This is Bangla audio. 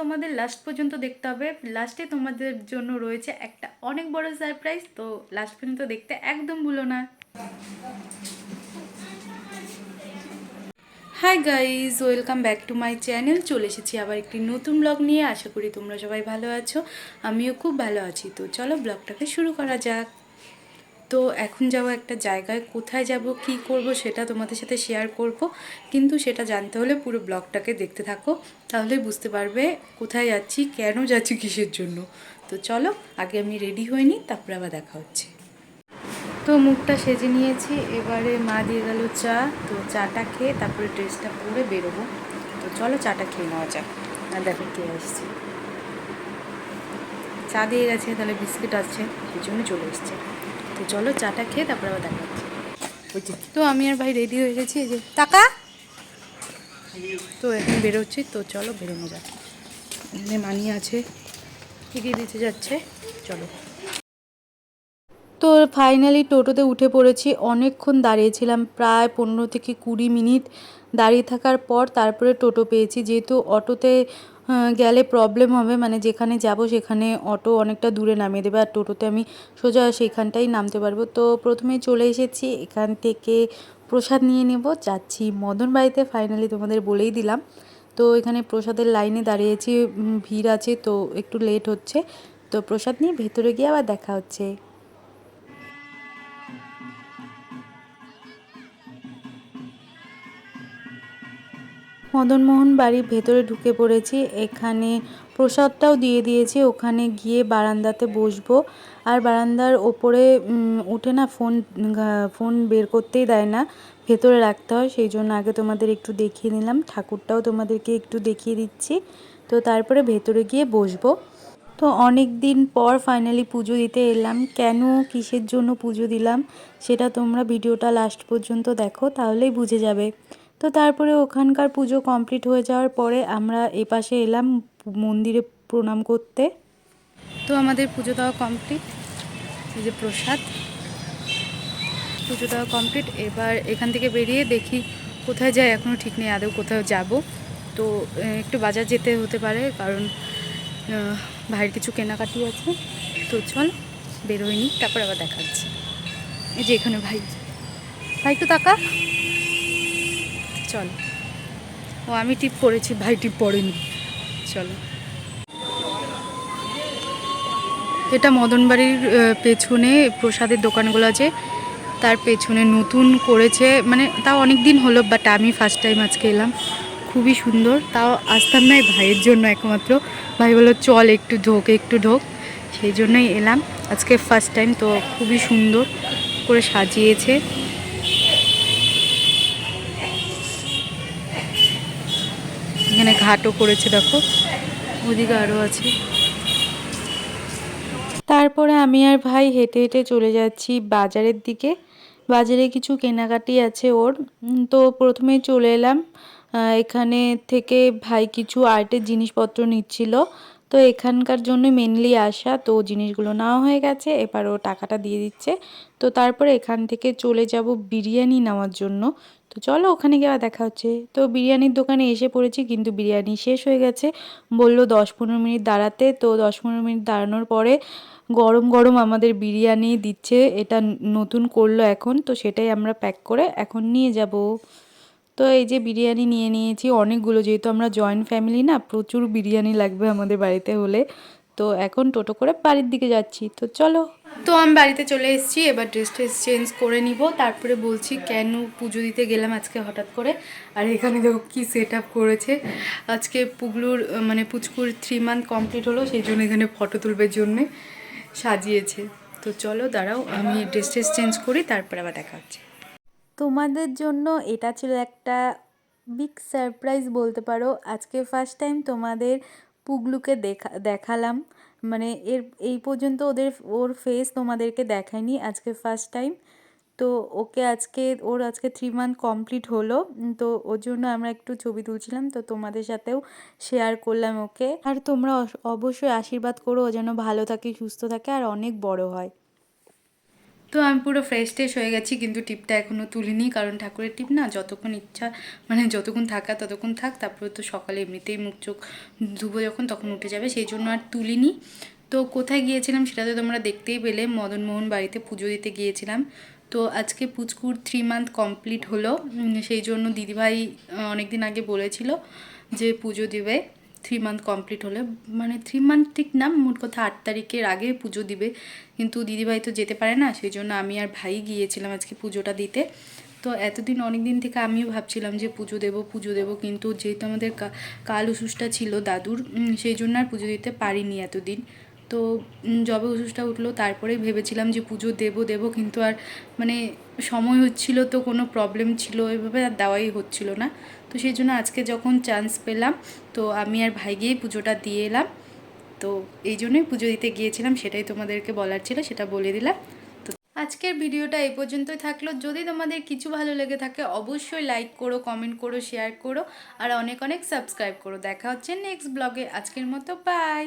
তোমাদের লাস্ট পর্যন্ত দেখতে হবে। লাস্টে তোমাদের জন্য রয়েছে একটা অনেক বড় সারপ্রাইজ তো লাস্ট পর্যন্ত দেখতে একদম ভুলো না। Hi guys welcome back to my channel চলে এসেছি আবার একটি নতুন ব্লগ নিয়ে। আশা করি তোমরা সবাই ভালো আছো। আমিও খুব ভালো আছি। তো চলো ব্লগটাকে শুরু করা যাক। তো এখন যাব একটা জায়গায় কোথায় যাব, কি করব সেটা তোমাদের সাথে শেয়ার করব। কিন্তু সেটা জানতে হলে পুরো ব্লগটাকে দেখতে থাকো তাহলে বুঝতে পারবে কোথায় যাচ্ছি, কেন যাচ্ছি কিসের জন্য। তো চলো, আগে আমি রেডি হইনি তারপরে আবার দেখা হচ্ছে। তো মুখটা সেজে নিয়েছি, এবারে মা দিয়ে গেল চা, তো চাটা খেয়ে তারপরে ড্রেসটা পরে বেরোবো। তো চলো চাটা খেয়ে নেওয়া যাক, আর দেখো কে আসছে। চা দিয়ে গেছে, তাহলে বিস্কিট আছে সেই জন্য চলে এসছে। তো চলো চাটা খেয়ে তারপরে আবার দেখা হচ্ছে। তো আমি আর ভাই রেডি হয়ে গেছি এই যে টাকা তো এখন বেরোচ্ছি তো চলো বেরোনো যাক। এখানে মানি আছে এগিয়ে দিতে যাচ্ছে চলো। তো ফাইনালি টোটোতে উঠে পড়েছি অনেকক্ষণ দাঁড়িয়েছিলাম প্রায় পনেরো থেকে কুড়ি মিনিট দাঁড়িয়ে থাকার পর তারপরে টোটো পেয়েছি যেহেতু অটোতে গেলে প্রবলেম হবে। মানে যেখানে যাব সেখানে অটো অনেকটা দূরে নামিয়ে দেবে। আর টোটোতে আমি সোজা সেখানটাই নামতে পারব। তো প্রথমে চলে এসেছি। এখান থেকে প্রসাদ নিয়ে নেব। যাচ্ছি মদন বাড়িতে। ফাইনালি তোমাদের বলেই দিলাম। তো এখানে প্রসাদের লাইনে দাঁড়িয়েছি। ভিড় আছে, তো একটু লেট হচ্ছে। তো প্রসাদ নিয়ে ভেতরে গিয়ে আবার দেখা হচ্ছে। মদনমোহন বাড়ির ভেতরে ঢুকে পড়েছি। এখানে প্রসাদটাও দিয়ে দিয়েছি। ওখানে গিয়ে বারান্দাতে বসবো। আর বারান্দার ওপরে উঠে না ফোন ফোন বের করতেই দেয় না। ভেতরে রাখতে হয়। সেই জন্য আগে তোমাদের একটু দেখিয়ে নিলাম। ঠাকুরটাও তোমাদেরকে একটু দেখিয়ে দিচ্ছি। তো তারপরে ভেতরে গিয়ে বসবো। তো অনেক দিন পর ফাইনালি পুজো দিতে এলাম। কেন কিসের জন্য পুজো দিলাম, সেটা তোমরা ভিডিওটা লাস্ট পর্যন্ত দেখো, তাহলেই বুঝে যাবে। তো তারপরে ওখানকার পুজো কমপ্লিট হয়ে যাওয়ার পরে আমরা এপাশে এলাম মন্দিরে প্রণাম করতে। তো আমাদের পুজো দেওয়া কমপ্লিট, এই যে প্রসাদ। পুজো দেওয়া কমপ্লিট, এবার এখান থেকে বেরিয়ে দেখি কোথায় যাই এখনও ঠিক নেই, আদৌ কোথাও যাব। তো একটু বাজার যেতে হতে পারে, কারণ ভাইয়ের কিছু কেনাকাটি আছে। তো চল বেরোয়নি তারপর আবার দেখা যাচ্ছে এই যে এখানে ভাই। ভাই, একটু তাকা। চল। ও, আমি টিপ পড়েছি, ভাই টিপ পড়েনি। চলো। এটা মদনবাড়ির পেছনে প্রসাদের দোকানগুলো আছে। তার পেছনে নতুন করেছে মানে তাও অনেক দিন হলো বাট আমি ফার্স্ট টাইম আজকে এলাম। খুবই সুন্দর। তাও আসতাম না এই ভাইয়ের জন্য একমাত্র। ভাই বলল, চল একটু ঢোক একটু ঢোক। সেই জন্যই এলাম। আজকে ফার্স্ট টাইম তো খুবই সুন্দর করে সাজিয়েছে। এখানে ঘাটও করেছে, দেখো। ওদিকে আরও আছে। তারপরে আমি আর ভাই হেঁটে হেঁটে চলে যাচ্ছি বাজারের দিকে। বাজারে কিছু কেনাকাটি আছে ওর। তো প্রথমে চলে এলাম এখানে থেকে ভাই কিছু আর্টের জিনিসপত্র নিচ্ছিল। তো এখানকার জন্য মেনলি আসা। তো জিনিসগুলো নেওয়া হয়ে গেছে, এবার ও টাকাটা দিয়ে দিচ্ছে। তো তারপরে এখান থেকে চলে যাব বিরিয়ানি নেওয়ার জন্য। তো চলো ওখানে গিয়ে দেখা হচ্ছে। তো বিরিয়ানির দোকানে এসে পড়েছি, কিন্তু বিরিয়ানি শেষ হয়ে গেছে। বলল দশ পনেরো মিনিট দাঁড়াতে। তো দশ পনেরো মিনিট দাঁড়ানোর পরে গরম গরম আমাদের বিরিয়ানি দিচ্ছে। এটা নতুন করল এখন, তো সেটাই আমরা প্যাক করে এখন নিয়ে যাব। তো এই যে বিরিয়ানি নিয়ে নিয়েছি, অনেকগুলো যেহেতু আমরা জয়েন্ট ফ্যামিলি না, প্রচুর বিরিয়ানি লাগবে আমাদের বাড়িতে হলে। তো এখন টোটো করে বাড়ির দিকে যাচ্ছি। তো চলো। তো আমি বাড়িতে চলে এসেছি, এবার ড্রেস ট্রেস চেঞ্জ করে নিব। তারপরে বলছি, কেন পুজো দিতে গেলাম আজকে হঠাৎ করে? আর এখানে দেখো কি সেট আপ করেছে। আজকে পুগলুর মানে পুচকুর থ্রি মান্থ কমপ্লিট হলো, সেই জন্য এখানে ফটো তুলবার জন্যে সাজিয়েছে। তো চলো দাঁড়াও, আমি ড্রেস ট্রেস চেঞ্জ করি, তারপরে আবার দেখা হচ্ছে। তোমাদের জন্য এটা ছিল একটা বিগ সারপ্রাইজ বলতে পারো। আজকে ফার্স্ট টাইম তোমাদের পুগলুকে দেখা, দেখালাম। মানে এর, এই পর্যন্ত ওদের, ওর ফেস তোমাদেরকে দেখায়নি আজকে ফার্স্ট টাইম তো ওকে আজকে, ওর আজকে থ্রি মান্থ কমপ্লিট হলো। তো ওর জন্য আমরা একটু ছবি তুলছিলাম। তো তোমাদের সাথেও শেয়ার করলাম ওকে। আর তোমরা অবশ্যই আশীর্বাদ করো ও যেন ভালো থাকে, সুস্থ থাকে, আর অনেক বড় হয়। তো আমি পুরো ফ্রেশ ট্রেশ হয়ে গেছি, কিন্তু টিপটা এখনও তুলিনি, কারণ ঠাকুরের টিপ না যতক্ষণ ইচ্ছা মানে যতক্ষণ থাকা ততক্ষণ থাক, তারপরে তো সকালে এমনিতেই মুখ চোখ ধুবো যখন, তখন উঠে যাবে, সেই জন্য আর তুলিনি। তো কোথায় গিয়েছিলাম সেটা তো তোমরা দেখতেই পেলে, মদনমোহন বাড়িতে পুজো দিতে গিয়েছিলাম। তো আজকে পুচকুর থ্রি মান্থ কমপ্লিট হলো সেই জন্য দিদিভাই অনেক দিন আগে বলেছিল যে পুজো দিবে। থ্রি মান্থ কমপ্লিট হলে মানে থ্রি মান্থ ঠিক না, মোট কথা আট তারিখের আগে পুজো দিবে। কিন্তু দিদিভাই তো যেতে পারে না, সেই জন্য আমি আর ভাই গিয়েছিলাম আজকে পুজোটা দিতে। তো এতদিন অনেক দিন থেকে আমিও ভাবছিলাম যে পুজো দেব পুজো দেব, কিন্তু যেহেতু আমাদের কাল উসুসটা ছিল দাদুর সেই জন্য আর পুজো দিতে পারিনি এতদিন। তো যবে উসুসটা উঠল, তারপরেই ভেবেছিলাম যে পুজো দেবো দেবো, কিন্তু আর মানে সময় হচ্ছিল তো, কোনো প্রবলেম ছিল, এভাবে আর দেওয়াই হচ্ছিল না। তো সেই জন্য আজকে যখন চান্স পেলাম, তো আমি আর ভাই গিয়েই পুজোটা দিয়ে এলাম। তো এই জন্যই পুজো দিতে গিয়েছিলাম, সেটাই তোমাদেরকে বলার ছিল, সেটা বলে দিলাম। তো আজকের ভিডিওটা এই পর্যন্তই থাকল। যদি তোমাদের কিছু ভালো লেগে থাকে, অবশ্যই লাইক করো কমেন্ট করো শেয়ার করো, আর অনেক অনেক সাবস্ক্রাইব করো। দেখা হচ্ছে নেক্সট ব্লগে আজকের মতো বাই